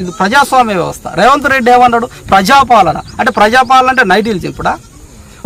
ఇది ప్రజాస్వామ్య వ్యవస్థ. రేవంత్ రెడ్డి ఏమన్నాడు? ప్రజాపాలన. అంటే ప్రజాపాలన అంటే నైటీలు చింపుడా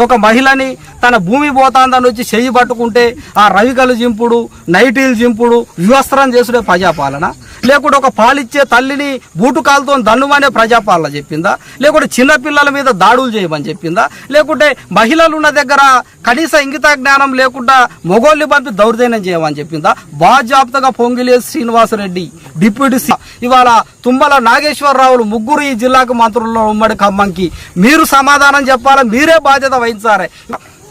ఒక మహిళని తన భూమి పోతాందని వచ్చి చెయ్యి పట్టుకుంటే ఆ రవికలు జింపుడు నైటీలు జింపుడు వివస్త్రం చేసుడే ప్రజాపాలన? లేకుంటే ఒక పాలిచ్చే తల్లిని బూటుకాలతో దన్నుమనే ప్రజాపాలన చెప్పిందా? లేకుంటే చిన్నపిల్లల మీద దాడులు చేయమని చెప్పిందా? లేకుంటే మహిళలు ఉన్న దగ్గర కనీస ఇంగిత జ్ఞానం లేకుండా మొగోళ్ళని పంపి దౌర్జన్యం చేయమని చెప్పిందా? బాజాప్తగా పొంగిలే శ్రీనివాసరెడ్డి డిప్యూటీ ఇవాళ తుమ్మల నాగేశ్వరరావులు ముగ్గురు ఈ జిల్లాకు మంత్రుల్లో ఉమ్మడి ఖమ్మంకి. మీరు సమాధానం చెప్పాలి? మీరే బాధ్యత వహించాలి.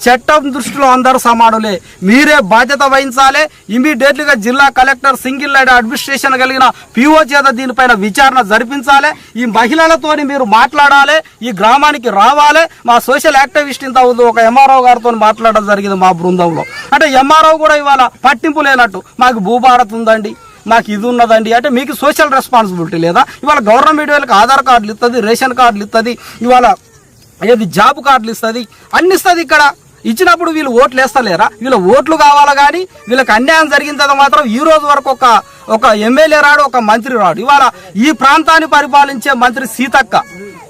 చట్టం దృష్టిలో అందరూ సమానులే. మీరే బాధ్యత వహించాలి. ఇమీడియట్లీగా జిల్లా కలెక్టర్ సింగిల్ లైడ్ అడ్మినిస్ట్రేషన్ కలిగిన పిఓ చేత దీనిపైన విచారణ జరిపించాలి. ఈ మహిళలతోని మీరు మాట్లాడాలి. ఈ గ్రామానికి రావాలి. మా సోషల్ యాక్టివిస్ట్ ఇంత ఉంది ఒక ఎంఆర్ఓ గారితో మాట్లాడడం జరిగింది మా బృందంలో. అంటే ఎంఆర్ఓ కూడా ఇవాళ పట్టింపు లేనట్టు. మాకు భూభారత్ ఉందండి. మాకు ఇది ఉన్నదండి. అంటే మీకు సోషల్ రెస్పాన్సిబిలిటీ లేదా? ఇవాళ గవర్నమెంట్ వాళ్ళకి ఆధార్ కార్డులు ఇస్తుంది రేషన్ కార్డులు ఇస్తుంది ఇవాళ ఏది జాబ్ కార్డులు ఇస్తుంది అన్ని ఇస్తుంది ఇక్కడ. ఇచ్చినప్పుడు వీళ్ళు ఓట్లు వేస్తలేరా? వీళ్ళ ఓట్లు కావాలా కానీ వీళ్ళకి అన్యాయం జరిగిన తర్వాత మాత్రం ఈ రోజు వరకు ఒక ఒక ఎమ్మెల్యే రాడు ఒక మంత్రి రాడు. ఇవాళ ఈ ప్రాంతాన్ని పరిపాలించే మంత్రి సీతక్క.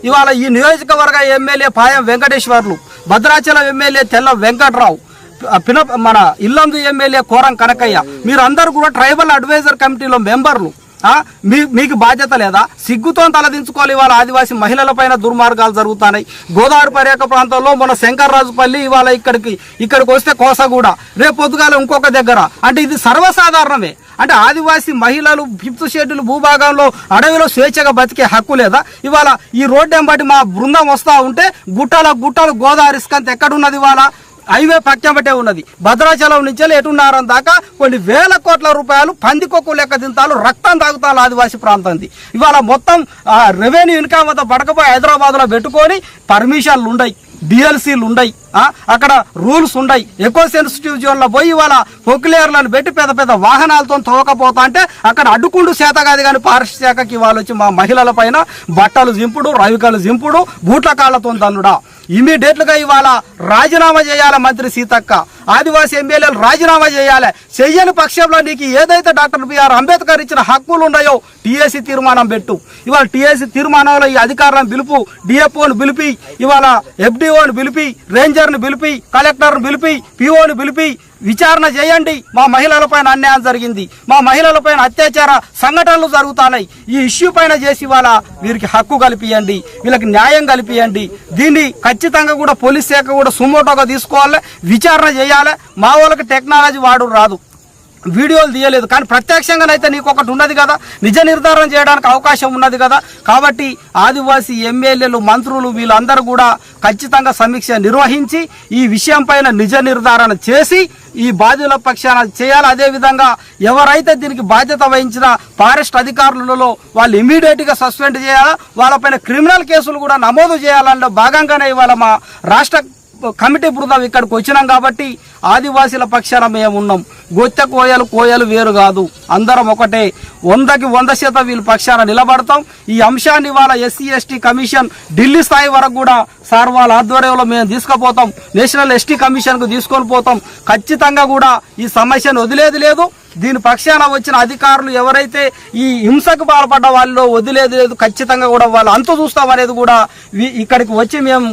ఇవాళ ఈ నియోజకవర్గ ఎమ్మెల్యే పాయం వెంకటేశ్వర్లు భద్రాచలం ఎమ్మెల్యే తెల్ల వెంకట్రావు పిన మన ఇల్లందు ఎమ్మెల్యే కోరం కనకయ్య. మీరు కూడా ట్రైబల్ అడ్వైజర్ కమిటీలో మెంబర్లు. మీకు బాధ్యత లేదా? సిగ్గుతో తలదించుకోవాలి ఇవాళ ఆదివాసీ మహిళల పైన దుర్మార్గాలు జరుగుతున్నాయి. గోదావరి పర్యాక ప్రాంతంలో మన శంకర్రాజుపల్లి ఇవాళ ఇక్కడికి ఇక్కడికి వస్తే కోసగూడ రేపు పొద్దుగాల ఇంకొక దగ్గర. అంటే ఇది సర్వసాధారణమే. అంటే ఆదివాసీ మహిళలు ఫిఫ్త్ షెడ్యూల్ భూభాగంలో అడవిలో స్వేచ్ఛగా బతికే హక్కు లేదా? ఇవాళ ఈ రోడ్డు ఎంబటి మా బృందం వస్తూ ఉంటే గుట్టల గుట్టలు గోదావరి స్కంత ఎక్కడున్నది ఇవాళ? హైవే పక్కబట్టే ఉన్నది. భద్రాచలం నుంచి ఎటున్నారం దాకా కొన్ని వేల కోట్ల రూపాయలు పందికొక్కు లెక్క దింతాలు రక్తం తాగుతాలు ఆదివాసీ ప్రాంతంది. ఇవాళ మొత్తం రెవెన్యూ ఇన్కమ్ అంతా పడకపోయి హైదరాబాద్లో పెట్టుకొని పర్మిషన్లు ఉండయి డిఎల్సీలు ఉండయి అక్కడ రూల్స్ ఉండయి. ఎకో సెన్సిటివ్ జోన్లో పోయి ఇవాళ పొక్లేర్లను పెట్టి పెద్ద పెద్ద వాహనాలతో తోకపోతా అంటే అక్కడ అడ్డుకుండు శాత కాదు కానీ పారిశుద్ధ్య శాఖకి ఇవాళ వచ్చి మా మహిళల పైన బట్టలు జింపుడు రవికలు జింపుడు బూట్ల కాళ్ళతో దన్నుడా ఇమీడియట్లుగా ఇవాళ రాజీనామా చేయాలి మంత్రి సీతక్క. ఆదివాసీ ఎమ్మెల్యేలు రాజీనామా చేయాలి. చెయ్యని పక్షంలో నీకు ఏదైతే డాక్టర్ బిఆర్ అంబేద్కర్ ఇచ్చిన హక్కులు ఉన్నాయో టీఏసీ తీర్మానం పెట్టు. ఇవాళ టీఏసీ తీర్మానంలో ఈ అధికారులను పిలుపు డిఎఫ్ఓని పిలిపి ఇవాళ ఎఫ్డిఓను పిలిపి రేంజర్ను పిలిపి కలెక్టర్ను పిలిపి పిఓని పిలిపి విచారణ చేయండి. మా మహిళలపైన అన్యాయం జరిగింది. మా మహిళలపైన అత్యాచార సంఘటనలు జరుగుతున్నాయి. ఈ ఇష్యూ పైన చేసి ఇవాళ వీరికి హక్కు కల్పియండి. వీళ్ళకి న్యాయం కల్పియండి. దీన్ని ఖచ్చితంగా కూడా పోలీస్ శాఖ కూడా సుమోటోగా తీసుకోవాలి. విచారణ చేయాలి. మా వాళ్ళకి టెక్నాలజీ వాడు రాదు. వీడియోలు తీయలేదు. కానీ ప్రత్యక్షంగానైతే నీకు ఒకటి ఉన్నది కదా. నిజ నిర్ధారణ చేయడానికి అవకాశం ఉన్నది కదా. కాబట్టి ఆదివాసీ ఎమ్మెల్యేలు మంత్రులు వీళ్ళందరూ కూడా ఖచ్చితంగా సమీక్ష నిర్వహించి ఈ విషయం నిజ నిర్ధారణ చేసి ఈ బాధ్యుల పక్షాన చేయాలి. అదేవిధంగా ఎవరైతే దీనికి బాధ్యత వహించిన ఫారెస్ట్ అధికారులలో వాళ్ళు ఇమీడియట్గా సస్పెండ్ చేయాలా? వాళ్ళపైన క్రిమినల్ కేసులు కూడా నమోదు చేయాలన్న భాగంగానే ఇవాళ మా రాష్ట్ర కమిటీ బృందం ఇక్కడికి వచ్చినాం కాబట్టి ఆదివాసీల పక్షాన మేము ఉన్నాం. గొత్తె కోయలు కోయలు వేరు కాదు. అందరం ఒకటే. వందకి వంద శాతం వీళ్ళ పక్షాన నిలబడతాం. ఈ అంశాన్ని ఇవాళ ఎస్సీ ఎస్టీ కమిషన్ ఢిల్లీ స్థాయి వరకు కూడా సార్ వాళ్ళ ఆధ్వర్యంలో మేము తీసుకుపోతాం. నేషనల్ ఎస్టీ కమిషన్కు తీసుకొని పోతాం. ఖచ్చితంగా కూడా ఈ సమస్యను వదిలేది లేదు. దీని పక్షాన వచ్చిన అధికారులు ఎవరైతే ఈ హింసకు పాల్పడ్డ వాళ్ళు వదిలేది లేదు ఖచ్చితంగా కూడా వాళ్ళు అంతు చూస్తామనేది కూడా ఇక్కడికి వచ్చి మేము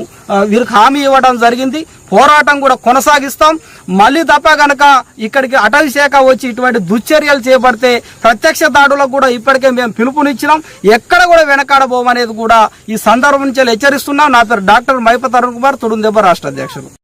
వీరికి హామీ ఇవ్వడం జరిగింది. పోరాటం కూడా కొనసాగిస్తాం. మళ్ళీ తప్ప గనక ఇక్కడికి అటవీ శాఖ వచ్చి ఇటువంటి దుశ్చర్యలు చేపడితే ప్రత్యక్ష దాడులకు కూడా ఇప్పటికే మేము పిలుపునిచ్చినాం. ఎక్కడ కూడా వెనకాడబోమనేది కూడా ఈ సందర్భం నుంచి హెచ్చరిస్తున్నాం. నా పేరు డాక్టర్ మైప తరుణ్ కుమార్ తుడుందెబ్బ రాష్ట్ర అధ్యక్షుడు